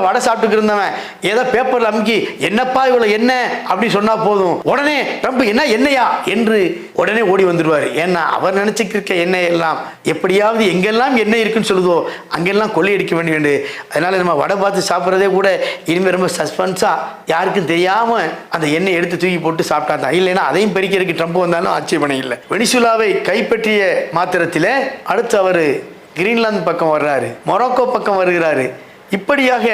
வடை சாப்பிட்டு இருந்தவன் ஏதோ பேப்பர்ல அமுக்கி என்னப்பா இவ்வளவு என்ன அப்படி சொன்னா போதும். உடனே ட்ரம்ப் என்ன என்னையா என்று உடனே ஓடி வந்துடுவார் ஏன்னா அவர் நினச்சிக்கிருக்க எண்ணெய் எல்லாம் எப்படியாவது எங்கெல்லாம் எண்ணெய் இருக்குன்னு சொல்லுதோ அங்கெல்லாம் கொள்ளையடிக்க வேண்டி வேண்டு அதனால நம்ம வடை பார்த்து சாப்பிட்றதே கூட இனிமேல் ரொம்ப சஸ்பென்ஸா யாருக்கும் தெரியாம அந்த எண்ணெய் எடுத்து தூக்கி போட்டு சாப்பிட்டா தான். இல்லைன்னா அதையும் பெருக்கிறதுக்கு ட்ரம்ப் வந்தாலும் ஆட்சேபனை இல்லை. வெனிசுலாவை கைப்பற்றிய மாத்திரத்தில் அடுத்து அவர் கிரீன்லாந்து பக்கம் வர்றாரு. மொரோக்கோ பக்கம் வருகிறாரு. இப்படியாக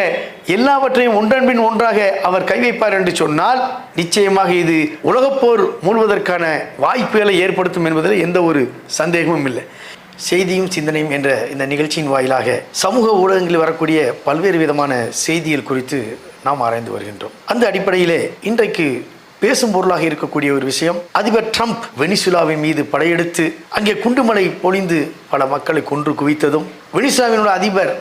எல்லாவற்றையும் ஒன்றன்பின் ஒன்றாக அவர் கை வைப்பார் என்று சொன்னால் நிச்சயமாக இது உலகப்போர் மூழ்வதற்கான வாய்ப்புகளை ஏற்படுத்தும் என்பதில் எந்த ஒரு சந்தேகமும் இல்லை. செய்தியும் சிந்தனையும் என்ற இந்த நிகழ்ச்சியின் வாயிலாக சமூக ஊடகங்களில் வரக்கூடிய பல்வேறு விதமான செய்திகள் குறித்து நாம் ஆராய்ந்து வருகின்றோம். அந்த அடிப்படையிலே இன்றைக்கு பேசும் பொருளாக இருக்கக்கூடிய ஒரு விஷயம் அதிபர் ட்ரம்ப் வெனிசுலாவின் மீது படையெடுத்து அங்கே குண்டுமலை பொழிந்து பல மக்களை கொன்று குவித்ததும் வெனிசுலாவினுடைய அதிபர்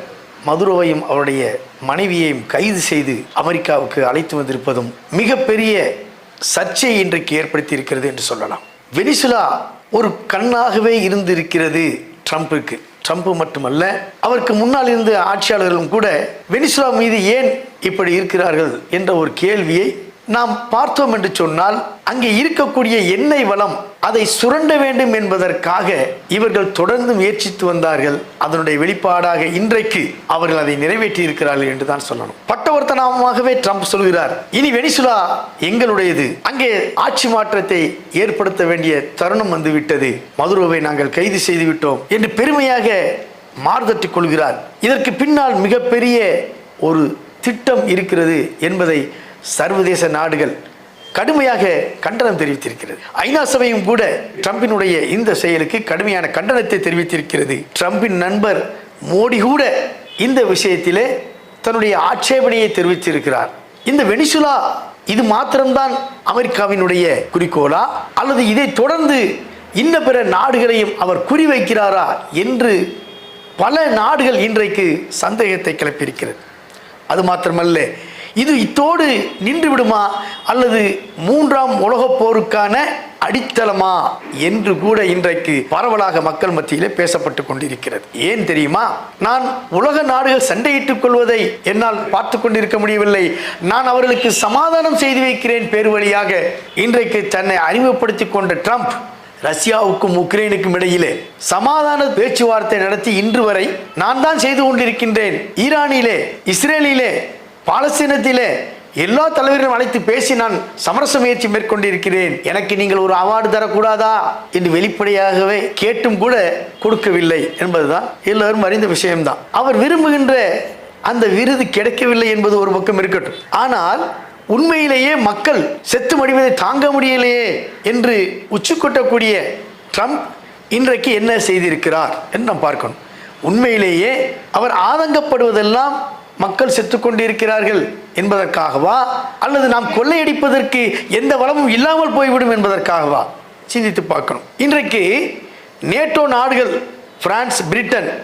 மதுரோவையும் அவருடைய மனைவியையும் கைது செய்து அமெரிக்காவுக்கு அழைத்து வந்திருப்பதும் மிகப்பெரிய சர்ச்சையை இன்றைக்கு ஏற்படுத்தி இருக்கிறது என்று சொல்லலாம். வெனிசுலா ஒரு கண்ணாகவே இருந்திருக்கிறது ட்ரம்ப்புக்கு. ட்ரம்ப் மட்டுமல்ல அவருக்கு முன்னால் இருந்த ஆட்சியாளர்களும் கூட வெனிசுலா மீது ஏன் இப்படி இருக்கிறார்கள் என்ற ஒரு கேள்வியை நாம் பார்த்தோம் என்று சொன்னால் அங்கே இருக்கக்கூடிய எண்ணெய் வளம் அதை சுரண்ட வேண்டும் என்பதற்காக இவர்கள் தொடர்ந்து முயற்சித்து வந்தார்கள். அதனுடைய வெளிப்பாடாக இன்றைக்கு அவர்கள் அதை நிறைவேற்றி இருக்கிறார்கள் என்று தான் சொல்லணும். பட்டவர்த்தனமாகவே ட்ரம்ப் சொல்கிறார். இனி வெனிசுலா எங்களுடையது. அங்கே ஆட்சி மாற்றத்தை ஏற்படுத்த வேண்டிய தருணம் வந்துவிட்டது. மதுரோவை நாங்கள் கைது செய்து விட்டோம் என்று பெருமையாக மார்தட்டிக் கொள்கிறார். இதற்கு பின்னால் மிகப்பெரிய ஒரு திட்டம் இருக்கிறது என்பதை சர்வதேச நாடுகள் கடுமையாக கண்டனம் தெரிவித்திருக்கிறது. ஐநா சபையும் கூட ட்ரம்பினுடைய இந்த செயலுக்கு கடுமையான கண்டனத்தை தெரிவித்திருக்கிறது. ட்ரம்பின் நண்பர் மோடி கூட இந்த விஷயத்திலே தன்னுடைய ஆட்சேபனையை தெரிவித்திருக்கிறார். இந்த வெனிசுலா இது மாத்திரம்தான் அமெரிக்காவினுடைய குறிக்கோளா? அல்லது இதை தொடர்ந்து இன்ன பிற நாடுகளையும் அவர் குறிவைக்கிறாரா என்று பல நாடுகள் இன்றைக்கு சந்தேகத்தை கிளப்பியிருக்கிறது. அது மாத்திரமல்ல இது இத்தோடு நின்று விடுமா? அல்லது மூன்றாம் உலகப் போருக்கான அடித்தளமா? என்று கூட இன்றைக்கு பரவலாக மக்கள் மத்தியிலே பேசப்பட்டு கொண்டிருக்கிறது. ஏன் தெரியுமா? நான் உலக நாடுகள் சண்டையிட்டுக் கொள்வதை என்னால் பார்த்து கொண்டிருக்க முடியவில்லை. நான் அவர்களுக்கு சமாதானம் செய்து வைக்கிறேன் பேர் வழியாக. இன்றைக்கு தன்னை அறிமுகப்படுத்திக் கொண்ட ட்ரம்ப் ரஷ்யாவுக்கும் உக்ரைனுக்கும் இடையிலே சமாதான பேச்சுவார்த்தை நடத்தி இன்று வரை நான் தான் செய்து கொண்டிருக்கின்றேன். ஈரானிலே இஸ்ரேலிலே பாலஸ்தீனத்திலே எல்லா தலைவர்களும் அழைத்து பேசி நான் சமரச முயற்சி மேற்கொண்டிருக்கிறேன். எனக்கு நீங்கள் ஒரு அவார்டு தரக்கூடாதா என்று வெளிப்படையாகவே கேட்டும் கூட கொடுக்கவில்லை என்பதுதான் எல்லோரும் அறிந்த விஷயம்தான். அவர் விரும்புகின்ற அந்த விருது கிடைக்கவில்லை என்பது ஒரு பக்கம் இருக்கட்டும். ஆனால் உண்மையிலேயே மக்கள் செத்து மடிவதை தாங்க முடியலையே என்று உச்சி கொட்டக்கூடிய ட்ரம்ப் இன்றைக்கு என்ன செய்திருக்கிறார் என்று நாம் பார்க்கணும். உண்மையிலேயே அவர் ஆதங்கப்படுவதெல்லாம் மக்கள் செத்துக்கொண்டிருக்கிறார்கள் என்பதற்காகவா? அல்லது நாம் கொள்ளையடிப்பதற்கு எந்த வளமும் இல்லாமல் போய்விடும் என்பதற்காகவா? சிந்தித்து பார்க்கணும். இன்றைக்கு நேட்டோ நாடுகள் பிரான்ஸ் பிரிட்டன்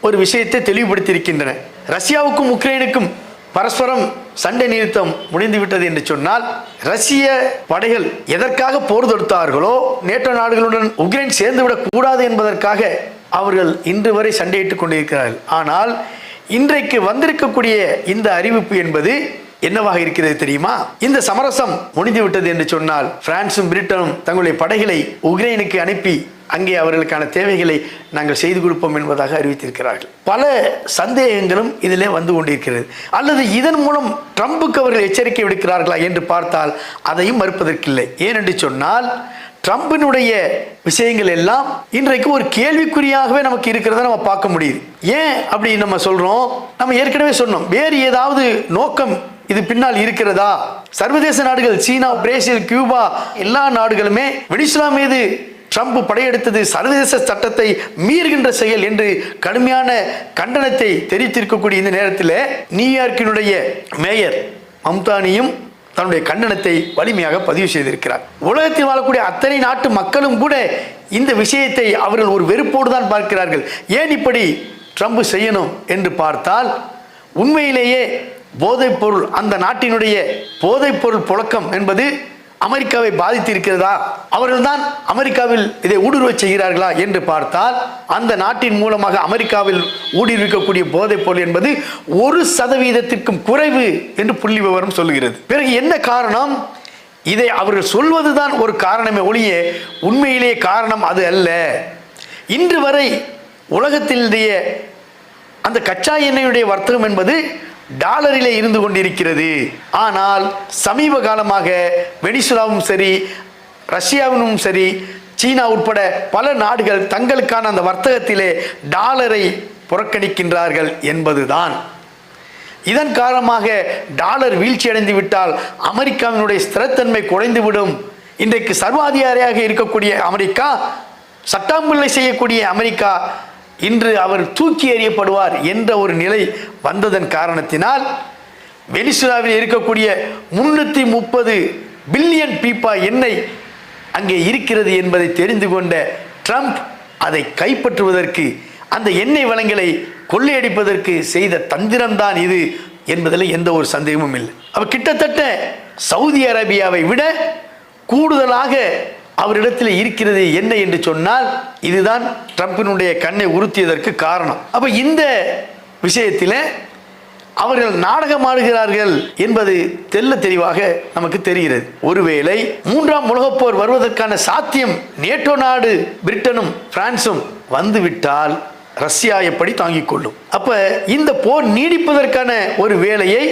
ஒரு விஷயத்தை தெளிவுபடுத்தியிருக்கின்றன. ரஷ்யாவுக்கும் உக்ரைனுக்கும் பரஸ்பரம் சண்டை நிறுத்தம் முடிந்துவிட்டது என்று சொன்னால் ரஷ்ய படைகள் எதற்காக போர் தொடுத்தார்களோ நேட்டோ நாடுகளுடன் உக்ரைன் சேர்ந்துவிடக் கூடாது என்பதற்காக அவர்கள் இன்று வரை சண்டையிட்டுக் கொண்டிருக்கிறார்கள். ஆனால் இன்றைக்கு வந்திருக்கக்கூடிய இந்த அறிவிப்பு என்பது என்னவாக இருக்கிறது தெரியுமா? இந்த சமரசம் முடிந்து விட்டது என்று சொன்னால் பிரான்சும் பிரிட்டனும் தங்களுடைய படைகளை உக்ரைனுக்கு அனுப்பி அங்கே அவர்களுக்கான தேவைகளை நாங்கள் செய்து கொடுப்போம் என்பதாக அறிவித்திருக்கிறார்கள். பல சந்தேகங்களும் இதிலே வந்து கொண்டிருக்கிறது. அல்லது இதன் மூலம் ட்ரம்புக்கு அவர்கள் எச்சரிக்கை விடுக்கிறார்களா என்று பார்த்தால் அதையும் மறுப்பதற்கில்லை. ஏனென்று சொன்னால் ட்ரம்பினுடைய விஷயங்கள் எல்லாம் இன்றைக்கு ஒரு கேள்விக்குறியாகவே நமக்கு இருக்கிறத நம்ம பார்க்க முடியுது. ஏன் அப்படி நம்ம சொல்றோம்? நம்ம ஏற்கனவே சொன்னோம். வேறு ஏதாவது நோக்கம் இது பின்னால் இருக்கிறதா? சர்வதேச நாடுகள் சீனா பிரேசில் கியூபா எல்லா நாடுகளுமே வெனிசுலா மீது ட்ரம்ப் படையெடுத்தது சர்வதேச சட்டத்தை மீறுகின்ற செயல் என்று கடுமையான கண்டனத்தை தெரிவித்திருக்கக்கூடிய இந்த நேரத்தில் நியூயார்க்கினுடைய மேயர் மம்தானியும் தன்னுடைய கண்டனத்தை வலிமையாக பதிவு செய்திருக்கிறார். உலகத்தில் வாழக்கூடிய அத்தனை நாட்டு மக்களும் கூட இந்த விஷயத்தை அவர்கள் ஒரு வெறுப்போடு தான் பார்க்கிறார்கள். ஏன் இப்படி ட்ரம்ப் செய்யணும் என்று பார்த்தால் உண்மையிலேயே போதைப்பொருள் அந்த நாட்டினுடைய போதைப்பொருள் புழக்கம் என்பது அமெரிக்காவை பாதித்திருக்கிறதா? அவர்கள்தான் அமெரிக்காவில் இதை ஊடுருவச் செய்கிறார்களா என்று பார்த்தால் அந்த நாட்டின் மூலமாக அமெரிக்காவில் ஊடுருவிக்கக்கூடிய போதைப் பொருள் என்பது ஒரு சதவீதத்திற்கும் குறைவு என்று புள்ளி விவரம் சொல்லுகிறது. பிறகு என்ன காரணம்? இதை அவர்கள் சொல்வதுதான் ஒரு காரணமே ஒழிய உண்மையிலேயே காரணம் அது அல்ல. இன்று வரை உலகத்தினுடைய அந்த கச்சா எண்ணெயுடைய வர்த்தகம் என்பது டாலரிலே இருந்து கொண்டிருக்கிறது. ஆனால் சமீப காலமாக வெனிசுலாவும் சரி ரஷ்யாவினும் சரி சீனா உட்பட பல நாடுகள் தங்களுக்கான அந்த வர்த்தகத்திலே டாலரை புறக்கணிக்கின்றார்கள் என்பதுதான். இதன் காரணமாக டாலர் வீழ்ச்சியடைந்து விட்டால் அமெரிக்காவினுடைய ஸ்திரத்தன்மை குறைந்துவிடும் இன்றைக்கு சர்வாதிகாரியாக இருக்கக்கூடிய அமெரிக்கா சட்டாம்பிள்ளை செய்யக்கூடிய அமெரிக்கா இன்று அவர் தூக்கி எறியப்படுவார் என்ற ஒரு நிலை வந்ததன் காரணத்தினால் வெனிசுலாவில் இருக்கக்கூடிய முன்னூற்றி முப்பது பில்லியன் பீப்பா எண்ணெய் அங்கே இருக்கிறது என்பதை தெரிந்து கொண்ட ட்ரம்ப் அதை கைப்பற்றுவதற்கு அந்த எண்ணெய் வளங்களை கொள்ளையடிப்பதற்கு செய்த தந்திரம்தான் இது என்பதில் எந்த ஒரு சந்தேகமும் இல்லை. அவர் கிட்டத்தட்ட சவுதி அரேபியாவை விட கூடுதலாக அவரிடத்தில் இருக்கிறது என்ன என்று சொன்னால் இதுதான் ட்ரம்பினுடைய கண்ணை உறுத்தியதற்கு காரணம். அப்போ இந்த விஷயத்தில் அவர்கள் நாடகமாடுகிறார்கள் என்பது தெல்ல தெளிவாக நமக்கு தெரிகிறது. ஒருவேளை மூன்றாம் உலகப்போர் வருவதற்கான சாத்தியம் நேட்டோ நாடு பிரிட்டனும் பிரான்சும் வந்துவிட்டால் ரஷ்யா எப்படி தாங்கிக் கொள்ளும்? அப்ப இந்த போர் நீடிப்பதற்கான ஒரு வேலையை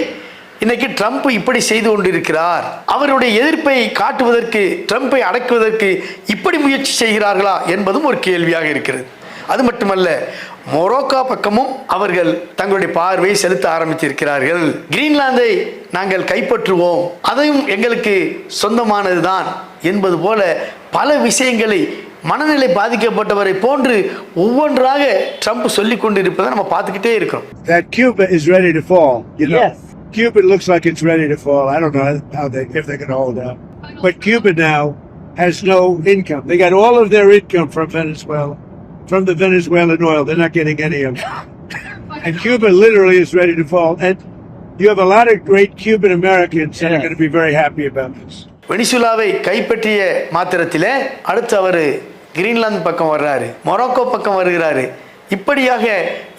இன்னைக்கு ட்ரம்ப் இப்படி செய்து கொண்டிருக்கிறார். அவருடைய எதிர்ப்பை காட்டுவதற்கு ட்ரம்ப்பை அடக்குவதற்கு இப்படி முயற்சி செய்கிறார்களா என்பதும் ஒரு கேள்வியாக இருக்கிறது. அது மட்டுமல்ல மொரோக்கா பக்கமும் அவர்கள் தங்களுடைய பார்வையை செலுத்த ஆரம்பித்திருக்கிறார்கள். கிரீன்லாந்தை நாங்கள் கைப்பற்றுவோம். அதையும் எங்களுக்கு சொந்தமானதுதான் என்பது போல பல விஷயங்களை மனநிலை பாதிக்கப்பட்டவரை போன்று ஒவ்வொன்றாக ட்ரம்ப் சொல்லிக் கொண்டிருப்பதை நம்ம பார்த்துக்கிட்டே இருக்கிறோம். that Cuba is ready to fall. You know, Yes. Cuba looks like it's ready to fall. I don't know how they if they can hold out, but Cuba now has no income. They got all of their income from Venezuela, from the Venezuelan oil. They're not getting any of it, and Cuba literally is ready to fall. And you have a lot of great Cuban Americans that are going to be very happy about this. வெனிசுலாவை கைப்பற்றிய மாத்திரத்திலே அடுத்து அவர் Greenland பக்கம் வர்றாரு Morocco பக்கம் வருகிறாரு இப்படியாக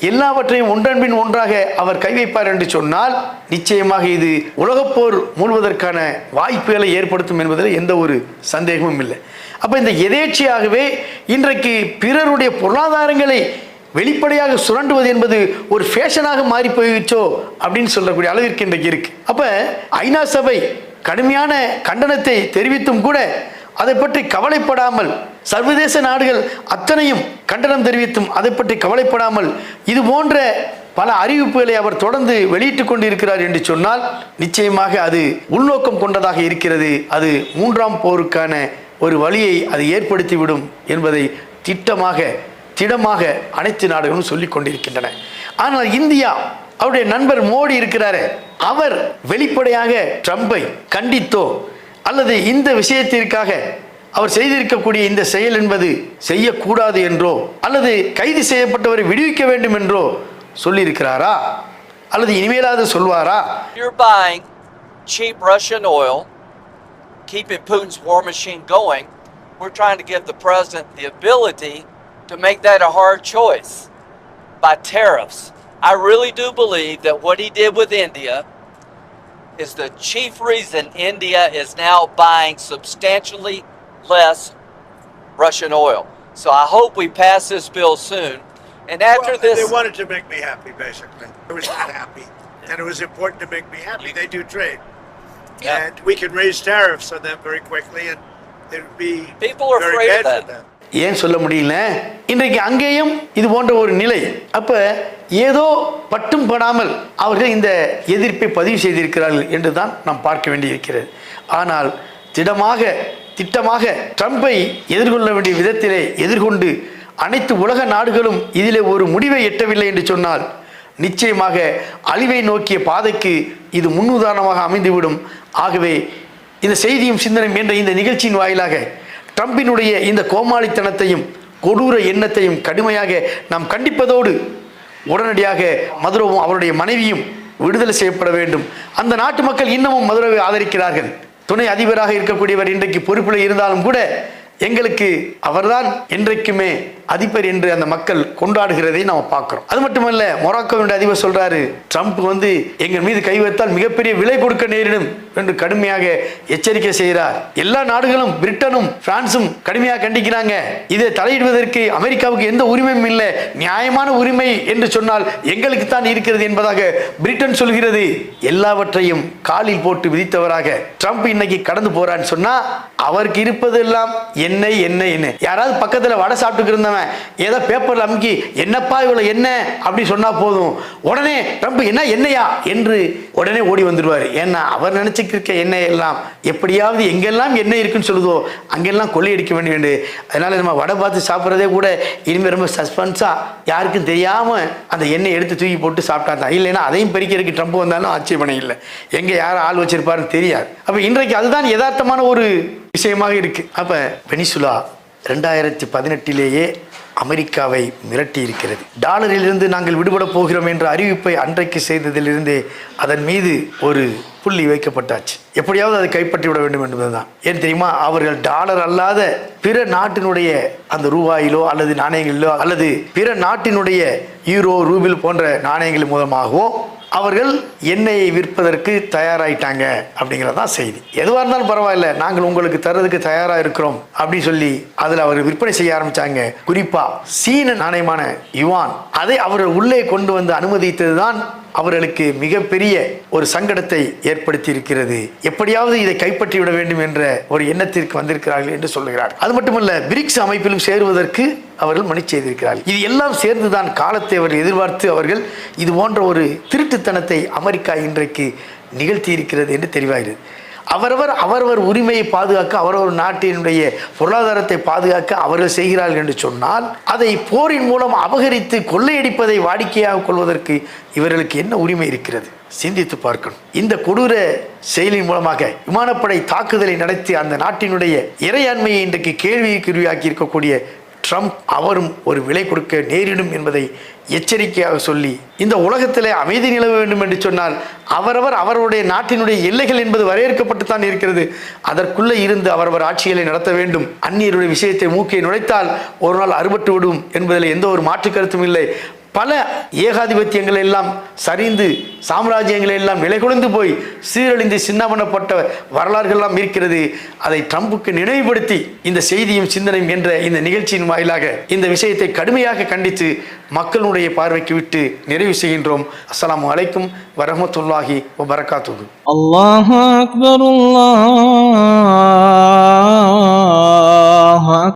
எல்லாவற்றையும் ஒன்றன்பின் ஒன்றாக அவர் கை வைப்பார் என்று சொன்னால் நிச்சயமாக இது உலகப்போர் மூழ்வதற்கான வாய்ப்புகளை ஏற்படுத்தும் என்பதில் எந்த ஒரு சந்தேகமும் இல்லை. அப்போ இந்த எதேச்சியாகவே இன்றைக்கு பிறருடைய பொருளாதாரங்களை வெளிப்படையாக சுரண்டுவது என்பது ஒரு ஃபேஷனாக மாறி போயிடுச்சோ அப்படின்னு சொல்லக்கூடிய அளவிற்கு இன்றைக்கு இருக்கு. அப்போ ஐநா சபை கடுமையான கண்டனத்தை தெரிவித்தும் கூட அதை பற்றி கவலைப்படாமல் சர்வதேச நாடுகள் அத்தனையும் கண்டனம் தெரிவித்தும் அதை பற்றி கவலைப்படாமல் இது போன்ற பல அறிவிப்புகளை அவர் தொடர்ந்து வெளியிட்டுக் கொண்டிருக்கிறார் என்று சொன்னால் நிச்சயமாக அது உள்நோக்கம் கொண்டதாக இருக்கிறது. அது மூன்றாம் போருக்கான ஒரு வழியை அது ஏற்படுத்திவிடும் என்பதை திட்டமாக திடமாக அனைத்து நாடுகளும் சொல்லிக் கொண்டிருக்கின்றன. ஆனால் இந்தியா அவருடைய நண்பர் மோடி இருக்கிறாரே அவர் வெளிப்படையாக ட்ரம்பை கண்டித்தோ அல்லது இந்த விஷயத்திற்காக அவர் செய்திருக்கக்கூடிய இந்த செயல் என்பது செய்யக்கூடாது என்றோ அல்லது கைது செய்யப்பட்டவரை விடுவிக்க வேண்டும் என்றோ சொல்லியிருக்கிறாரா அல்லது இனிமேலாவது சொல்வாரா You're buying cheap Russian oil, keeping Putin's war machine going. We're trying to give the president the ability to make that a hard choice by tariffs. I really do believe that what he did with India is the chief reason India is now buying substantially less Russian oil. So I hope we pass this bill soon. And after Well, this. they wanted to make me happy, basically. I was not happy, and it was important to make me happy. They do trade, Yeah. and we can raise tariffs on them very quickly, and it would be People are very afraid of bad that. for them. ஏன் சொல்ல முடியல இன்றைக்கு அங்கேயும் இது போன்ற ஒரு நிலை அப்ப ஏதோ பட்டும் படாமல் அவர்கள் இந்த எதிர்ப்பை பதிவு செய்திருக்கிறார்கள் என்று தான் நாம் பார்க்க வேண்டியிருக்கிறது ஆனால் திடமாக திட்டமாக ட்ரம்பை எதிர்கொள்ள வேண்டிய விதத்திலே எதிர்கொண்டு அனைத்து உலக நாடுகளும் இதிலே ஒரு முடிவை எட்டவில்லை என்று சொன்னால் நிச்சயமாக அழிவை நோக்கிய பாதைக்கு இது முன்னுதாரணமாக அமைந்துவிடும். ஆகவே இந்த செய்தியும் சிந்தனையும் என்ற இந்த நிகழ்ச்சியின் வாயிலாக ட்ரம்பினுடைய இந்த கோமாளித்தனத்தையும் கொடூர எண்ணத்தையும் கடுமையாக நாம் கண்டிப்பதோடு உடனடியாக மதுரவும் அவருடைய மனைவியும் விடுதலை செய்யப்பட வேண்டும். அந்த நாட்டு மக்கள் இன்னமும் மதுரவை ஆதரிக்கிறார்கள். துணை அதிபராக இருக்கக்கூடியவர் இன்றைக்கு பொறுப்பில் இருந்தாலும் கூட எங்களுக்கு அவர்தான் என்றைக்குமே அதிபர் என்று அந்த மக்கள் கொண்டாடுகிறதை நாம் பார்க்கிறோம். அது மட்டுமல்ல மொராக்கோவின் அதிபர் சொல்றாரு ட்ரம்ப் வந்து எங்கள் மீது கை வைத்தால் மிகப்பெரிய விலை கொடுக்க நேரிடும் என்று கடுமையாக எச்சரிக்கை செய்கிறார். எல்லா நாடுகளும் பிரிட்டனும் பிரான்சும் கடுமையாக கண்டிக்கிறாங்க. இதை தலையிடுவதற்கு அமெரிக்காவுக்கு எந்த உரிமையும் இல்லை. நியாயமான உரிமை என்று சொன்னால் எங்களுக்கு தான் இருக்கிறது என்பதாக பிரிட்டன் சொல்கிறது. எல்லாவற்றையும் காலில் போட்டு விதித்தவராக ட்ரம்ப் இன்னைக்கு கடந்து போறான்னு சொன்னா அவருக்கு இருப்பதெல்லாம் என்ன என்ன என்ன. யாராவது பக்கத்தில் வடை சாப்பிட்டு இருந்தவன் ஏதோ பேப்பரில் அமுக்கி என்னப்பா இவ்வளோ என்ன அப்படி சொன்னால் போதும். உடனே ட்ரம்ப் என்ன என்னையா என்று உடனே ஓடி வந்துடுவார். ஏன்னா அவர் நினச்சிக்கிருக்க எண்ணெய் எல்லாம் எப்படியாவது எங்கெல்லாம் எண்ணெய் இருக்குன்னு சொல்லுதோ அங்கெல்லாம் கொள்ளையடிக்க வேண்டிய வேண்டு. அதனால் நம்ம வடை பார்த்து சாப்பிட்றதே கூட இனிமேல் ரொம்ப சஸ்பென்ஸாக யாருக்கும் தெரியாமல் அந்த எண்ணெய் எடுத்து தூக்கி போட்டு சாப்பிட்டா தான் இல்லைன்னா அதையும் பறிக்கிறதுக்கு ட்ரம்ப் வந்தாலும் ஆட்சேபனை இல்லை. எங்கே யார் ஆள் வச்சிருப்பாருன்னு தெரியாது. அப்போ இன்றைக்கு அதுதான் யதார்த்தமான ஒரு விஷயமாக இருக்குது அப்போ பெனிசுலா ரெண்டாயிரத்தி பதினெட்டிலேயே அமெரிக்காவை மிரட்டி இருக்கிறது டாலரிலிருந்து நாங்கள் விடுபட போகிறோம் என்ற அறிவிப்பை அன்றைக்கு செய்ததிலிருந்தே அதன் மீது ஒரு புள்ளி வைக்கப்பட்டாச்சு. எப்படியாவது அதை கைப்பற்றி விட வேண்டும் என்பதுதான். ஏன் தெரியுமா? அவர்கள் டாலர் அல்லாத பிற நாட்டினுடைய அந்த ரூபாயிலோ அல்லது நாணயங்களிலோ அல்லது பிற நாட்டினுடைய யூரோ ரூபில் போன்ற நாணயங்கள் மூலமாகவோ அவர்கள் எண்ணெயை விற்பதற்கு தயாராயிட்டாங்க அப்படிங்கிறது தான் செய்தி. எதுவாக இருந்தாலும் பரவாயில்ல நாங்கள் உங்களுக்கு தர்றதுக்கு தயாராக இருக்கிறோம் அப்படி சொல்லி அதில் அவர் விற்பனை செய்ய ஆரம்பிச்சாங்க. குறிப்பாக சீன நாணயமான யுவான் அதை அவர் உள்ளே கொண்டு வந்து அனுமதித்தது தான் அவர்களுக்கு மிகப்பெரிய ஒரு சங்கடத்தை ஏற்படுத்தி இருக்கிறது எப்படியாவது இதை கைப்பற்றி விட வேண்டும் என்ற ஒரு எண்ணத்திற்கு வந்திருக்கிறார்கள் என்று சொல்லுகிறார். அது மட்டுமல்ல பிரிக்ஸ் அமைப்பிலும் சேருவதற்கு அவர்கள் மணி செய்திருக்கிறார்கள். இது எல்லாம் சேர்ந்துதான் காலத்தை அவர்கள் எதிர்பார்த்து அவர்கள் இது போன்ற ஒரு திருட்டுத்தனத்தை அமெரிக்கா இன்றைக்கு நிகழ்த்தி இருக்கிறது என்று தெரிவாகிறது அவரவர் அவரவர் உரிமையை பாதுகாக்க அவரவர் நாட்டினுடைய பொருளாதாரத்தை பாதுகாக்க அவர்கள் செய்கிறார்கள் என்று சொன்னால் அதை போரின் மூலம் அபகரித்து கொள்ளையடிப்பதை வாடிக்கையாக கொள்வதற்கு இவர்களுக்கு என்ன உரிமை இருக்கிறது? சிந்தித்து பார்க்கணும். இந்த கொடூர செயலின் மூலமாக விமானப்படை தாக்குதலை நடத்தி அந்த நாட்டினுடைய இறையாண்மையை இன்றைக்கு கேள்விக்குறியாக்கி இருக்கக்கூடிய ட்ரம்ப் அவரும் ஒரு விலை கொடுக்க நேரிடும் என்பதை எச்சரிக்கையாக சொல்லி இந்த உலகத்திலே அமைதி நிலவ வேண்டும் என்று சொன்னால் அவரவர் அவருடைய நாட்டினுடைய எல்லைகள் என்பது வரையறுக்கப்பட்டுத்தான் இருக்கிறது. அதற்குள்ளே இருந்து அவரவர் ஆட்சிகளை நடத்த வேண்டும். அந்நியருடைய விஷயத்தை மூக்கை நுழைத்தால் ஒரு நாள் அறுபட்டு விடும் என்பதில் எந்த ஒரு மாற்று கருத்தும் இல்லை. பல ஏகாதிபத்தியங்கள் எல்லாம் சரிந்து சாம்ராஜ்யங்களை எல்லாம் நிலைகுலைந்து போய் சீரழிந்து சின்னமனப்பட்ட வரலாறுகள்லாம் இருக்கிறது. அதை ட்ரம்புக்கு நினைவுபடுத்தி இந்த செய்தியும் சிந்தனையும் என்ற இந்த நிகழ்ச்சியின் வாயிலாக இந்த விஷயத்தை கடுமையாக கண்டித்து மக்களுடைய பார்வைக்கு விட்டு நிறைவு செய்கின்றோம். அஸ்லாம் வலைக்கும் வரமத்துல்லாஹி வரகாத்துது அல்லாஹ் அல்லாஹ்